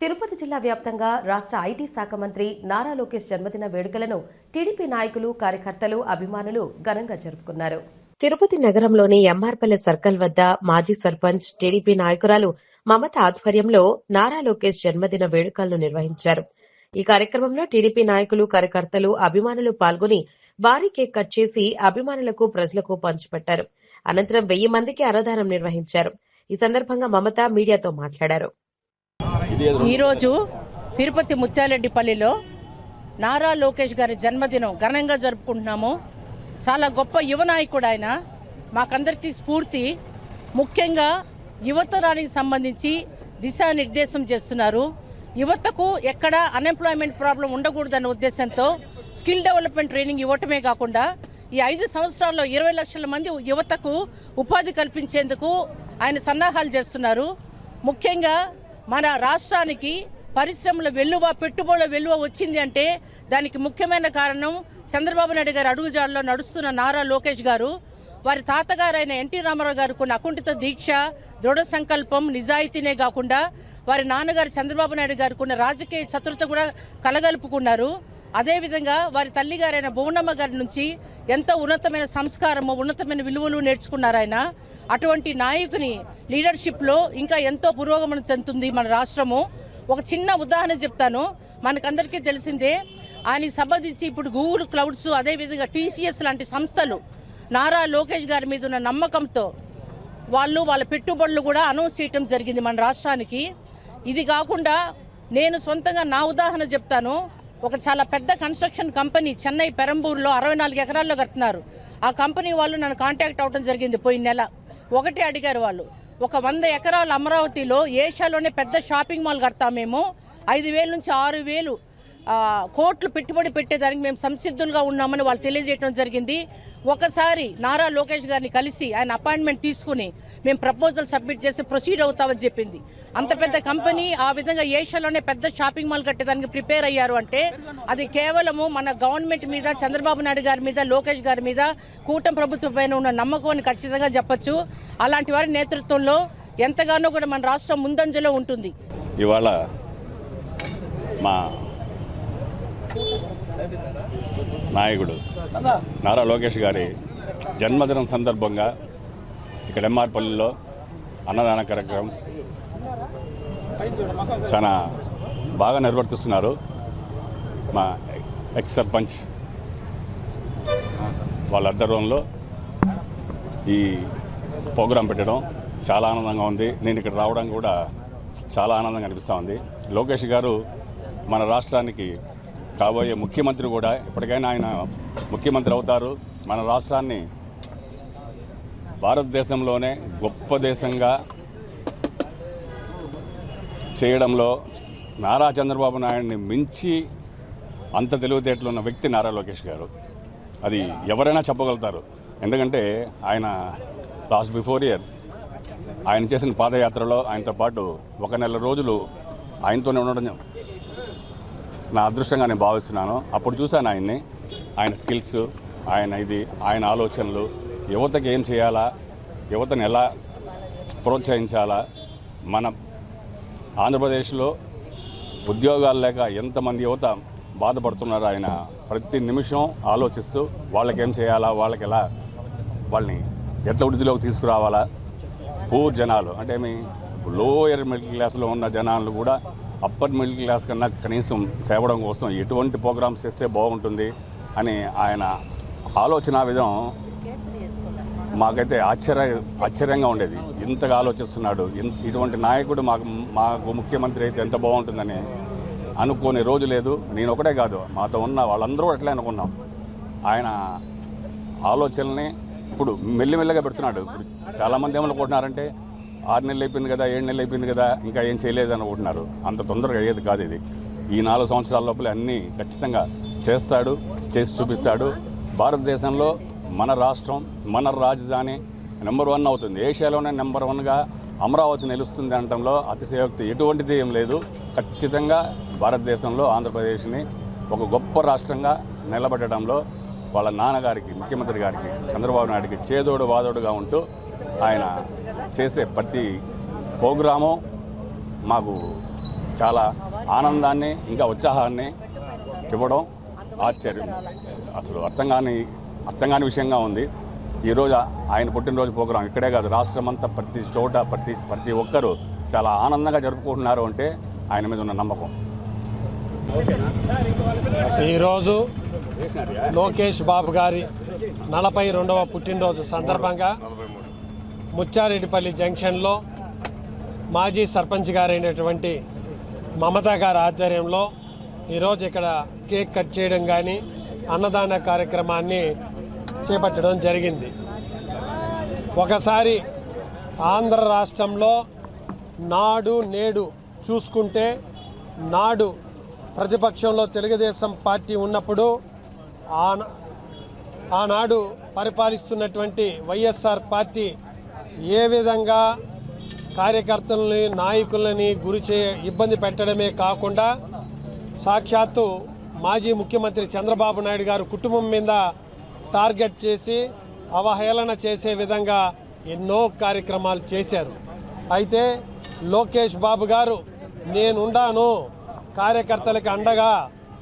తిరుపతి జిల్లా వ్యాప్తంగా రాష్ట్ర ఐటీ శాఖ మంత్రి నారా లోకేష్ జన్మదిన వేడుకలను టీడీపీ నాయకులు కార్యకర్తలు అభిమానులు ఘనంగా జరుపుకున్నారు. తిరుపతి నగరంలోని ఎంఆర్పల్లె సర్కిల్ వద్ద మాజీ సర్పంచ్ టీడీపీ నాయకురాలు మమత ఆధ్వర్యంలో నారా లోకేష్ జన్మదిన వేడుకలను నిర్వహించారు. ఈ కార్యక్రమంలో టీడీపీ నాయకులు కార్యకర్తలు అభిమానులు పాల్గొని భారీ కేక్ కట్ చేసి అభిమానులకు ప్రజలకు పంచిపెట్టారు. అనంతరం వెయ్యి మందికి అన్నదానం నిర్వహించారు. ఈ సందర్భంగా మమత మీడియాతో మాట్లాడారు. ఈరోజు తిరుపతి ముత్యాలరెడ్డిపల్లిలో నారా లోకేష్ గారి జన్మదినం ఘనంగా జరుపుకుంటున్నాము. చాలా గొప్ప యువ నాయకుడు ఆయన. మాకందరికీ స్ఫూర్తి. ముఖ్యంగా యువతరానికి సంబంధించి దిశానిర్దేశం చేస్తున్నారు. యువతకు ఎక్కడ అన్ఎంప్లాయ్మెంట్ ప్రాబ్లం ఉండకూడదన్న ఉద్దేశంతో స్కిల్ డెవలప్మెంట్ ట్రైనింగ్ ఇవ్వటమే కాకుండా ఈ ఐదు సంవత్సరాల్లో ఇరవై లక్షల మంది యువతకు ఉపాధి కల్పించేందుకు ఆయన సన్నాహాలు చేస్తున్నారు. ముఖ్యంగా మన రాష్ట్రానికి పరిశ్రమల వెలువ పెట్టుబడుల వెలువ వచ్చింది అంటే దానికి ముఖ్యమైన కారణం చంద్రబాబు నాయుడు గారు అడుగుజాడలో నడుస్తున్న నారా లోకేష్ గారు. వారి తాతగారైన ఎన్టీ రామారావు గారు కొన్ని అకుంఠిత దీక్ష దృఢ సంకల్పం నిజాయితీనే కాకుండా వారి నాన్నగారు చంద్రబాబు నాయుడు గారు కొన్ని రాజకీయ చతురత కూడా కలగలుపుకున్నారు. అదేవిధంగా వారి తల్లిగారైన భువనమ్మ గారి నుంచి ఎంతో ఉన్నతమైన సంస్కారము ఉన్నతమైన విలువలు నేర్చుకున్నారు ఆయన. అటువంటి నాయకుని లీడర్షిప్లో ఇంకా ఎంతో పురోగమనం చెందుతుంది మన రాష్ట్రము. ఒక చిన్న ఉదాహరణ చెప్తాను. మనకందరికీ తెలిసిందే ఆయనకి సంబంధించి ఇప్పుడు గూగుల్ క్లౌడ్స్ అదేవిధంగా టీసీఎస్ లాంటి సంస్థలు నారా లోకేష్ గారి మీద ఉన్న నమ్మకంతో వాళ్ళు వాళ్ళ పెట్టుబడులు కూడా అనౌన్స్ చేయటం జరిగింది మన రాష్ట్రానికి. ఇది కాకుండా నేను సొంతంగా నా ఉదాహరణ చెప్తాను. ఒక చాలా పెద్ద కన్స్ట్రక్షన్ కంపెనీ చెన్నై పెరంబూరులో అరవై నాలుగు ఎకరాల్లో కడుతున్నారు. ఆ కంపెనీ వాళ్ళు నన్ను కాంటాక్ట్ అవ్వడం జరిగింది పోయిన నెల. ఒకటే అడిగారు వాళ్ళు. ఒక వంద ఎకరాల అమరావతిలో ఏషియాలోనే పెద్ద షాపింగ్ మాల్ కడతామేమో ఐదు వేల నుంచి ఆరు వేలు కోట్లు పెట్టుబడి పెట్టేదానికి మేము సంసిద్ధులుగా ఉన్నామని వాళ్ళు తెలియజేయడం జరిగింది. ఒకసారి నారా లోకేష్ గారిని కలిసి ఆయన అపాయింట్మెంట్ తీసుకుని మేము ప్రపోజల్ సబ్మిట్ చేసి ప్రొసీడ్ అవుతామని చెప్పింది. అంత పెద్ద కంపెనీ ఆ విధంగా ఏషియాలోనే పెద్ద షాపింగ్ మాల్ కట్టేదానికి ప్రిపేర్ అయ్యారు అంటే అది కేవలము మన గవర్నమెంట్ మీద చంద్రబాబు నాయుడు గారి మీద లోకేష్ గారి మీద కూటమి ప్రభుత్వం పైన ఉన్న నమ్మకం అని ఖచ్చితంగా చెప్పొచ్చు. అలాంటి వారి నేతృత్వంలో ఎంతగానో కూడా మన రాష్ట్రం ముందంజలో ఉంటుంది. ఇవాళ మా నాయకుడు నారా లోకేష్ గారి జన్మదినం సందర్భంగా ఇక్కడ ఎంఆర్పల్లిలో అన్నదాన కార్యక్రమం చాలా బాగా నిర్వర్తిస్తున్నారు. మా ఎక్స్ సర్పంచ్ వాళ్ళ ఆధ్వర్యంలో ఈ ప్రోగ్రాం పెట్టడం చాలా ఆనందంగా ఉంది. నేను ఇక్కడ రావడం కూడా చాలా ఆనందంగా అనిపిస్తూ ఉంది. లోకేష్ గారు మన రాష్ట్రానికి కాబోయే ముఖ్యమంత్రి కూడా ఇప్పటికైనా ఆయన ముఖ్యమంత్రి అవుతారు. మన రాష్ట్రాన్ని భారతదేశంలోనే గొప్ప దేశంగా చేయడంలో నారా చంద్రబాబు నాయుడిని మించి అంత తెలివితేటలు ఉన్న వ్యక్తి నారా లోకేష్ గారు. అది ఎవరైనా చెప్పగలుగుతారు. ఎందుకంటే ఆయన లాస్ట్ బిఫోర్ ఇయర్ ఆయన చేసిన పాదయాత్రలో ఆయనతో పాటు ఒక నెల రోజులు ఆయనతోనే ఉండడం నా అదృష్టంగా నేను భావిస్తున్నాను. అప్పుడు చూశాను ఆయన్ని. ఆయన స్కిల్స్ ఆయన ఇది ఆయన ఆలోచనలు. యువతకి ఏం చేయాలా? యువతను ఎలా ప్రోత్సహించాలా? మన ఆంధ్రప్రదేశ్లో ఉద్యోగాలు లేక ఎంతమంది యువత బాధపడుతున్నారు ఆయన ప్రతి నిమిషం ఆలోచిస్తూ వాళ్ళకేం చేయాలా? వాళ్ళకి ఎలా వాళ్ళని ఎంత వృద్ధిలోకి తీసుకురావాలా? పూర్ జనాలు అంటే మీ లోయర్ మిడిల్ క్లాస్లో ఉన్న జనాలు కూడా అప్పర్ మిడిల్ క్లాస్ కన్నా కనీసం తేవడం కోసం ఎటువంటి ప్రోగ్రామ్స్ చేస్తే బాగుంటుంది అని ఆయన ఆలోచన విధం మాకైతే ఆశ్చర్య ఆశ్చర్యంగా ఉండేది. ఇంతగా ఆలోచిస్తున్నాడు. ఇటువంటి నాయకుడు మాకు మాకు ముఖ్యమంత్రి అయితే ఎంత బాగుంటుందని అనుకోని రోజు లేదు. నేను ఒకటే కాదు మాతో ఉన్న వాళ్ళందరూ అట్లే అనుకున్నాం. ఆయన ఆలోచనల్ని ఇప్పుడు మెల్లిమెల్లగా పెడుతున్నాడు. ఇప్పుడు చాలామంది ఏమనుకుంటున్నారంటే ఆరు నెలలు అయిపోయింది కదా ఏడు నెలలు అయిపోయింది కదా ఇంకా ఏం చేయలేదు అనుకుంటున్నారు. అంత తొందరగా అయ్యేది కాదు ఇది. ఈ నాలుగు సంవత్సరాల లోపల అన్నీ ఖచ్చితంగా చేస్తాడు చేసి చూపిస్తాడు. భారతదేశంలో మన రాష్ట్రం మన రాజధాని నెంబర్ వన్ అవుతుంది. ఏషియాలోనే నెంబర్ వన్గా అమరావతి నిలుస్తుంది అనడంలో అతిశయోక్తి. ఎటువంటిది ఏం లేదు. ఖచ్చితంగా భారతదేశంలో ఆంధ్రప్రదేశ్ని ఒక గొప్ప రాష్ట్రంగా నిలబెట్టడంలో వాళ్ళ నాన్నగారికి ముఖ్యమంత్రి గారికి చంద్రబాబు నాయుడికి చేదోడు వాదోడుగా ఉంటూ ఆయన చేసే ప్రతి ప్రోగ్రాము మాకు చాలా ఆనందాన్ని ఇంకా ఉత్సాహాన్ని ఇవ్వడం ఆశ్చర్యం. అసలు అర్థం కాని అర్థం కాని విషయంగా ఉంది. ఈరోజు ఆయన పుట్టినరోజు ప్రోగ్రాం ఇక్కడే కాదు రాష్ట్రం అంతా ప్రతి చోట ప్రతి ప్రతి ఒక్కరూ చాలా ఆనందంగా జరుపుకుంటున్నారు అంటే ఆయన మీద ఉన్న నమ్మకం. ఈరోజు లోకేష్ బాబు గారి నలభై రెండవ పుట్టినరోజు సందర్భంగా ముచ్చారెడ్డిపల్లి జంక్షన్లో మాజీ సర్పంచ్ గారైనటువంటి మమతా గారి ఆధ్వర్యంలో ఈరోజు ఇక్కడ కేక్ కట్ చేయడం కానీ అన్నదాన కార్యక్రమాన్ని చేపట్టడం జరిగింది. ఒకసారి ఆంధ్ర రాష్ట్రంలో నాడు నేడు చూసుకుంటే నాడు ప్రతిపక్షంలో తెలుగుదేశం పార్టీ ఉన్నప్పుడు ఆనాడు పరిపాలిస్తున్నటువంటి వైఎస్ఆర్ పార్టీ ఏ విధంగా కార్యకర్తలని నాయకులని గురి చే ఇబ్బంది పెట్టడమే కాకుండా సాక్షాత్తు మాజీ ముఖ్యమంత్రి చంద్రబాబు నాయుడు గారు కుటుంబం మీద టార్గెట్ చేసి అవహేళన చేసే విధంగా ఎన్నో కార్యక్రమాలు చేశారు. అయితే లోకేష్ బాబు గారు నేనుండాను కార్యకర్తలకు అండగా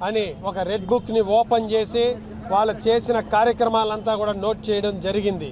అని ఒక రెడ్ బుక్ని ఓపెన్ చేసి వాళ్ళు చేసిన కార్యక్రమాలంతా కూడా నోట్ చేయడం జరిగింది.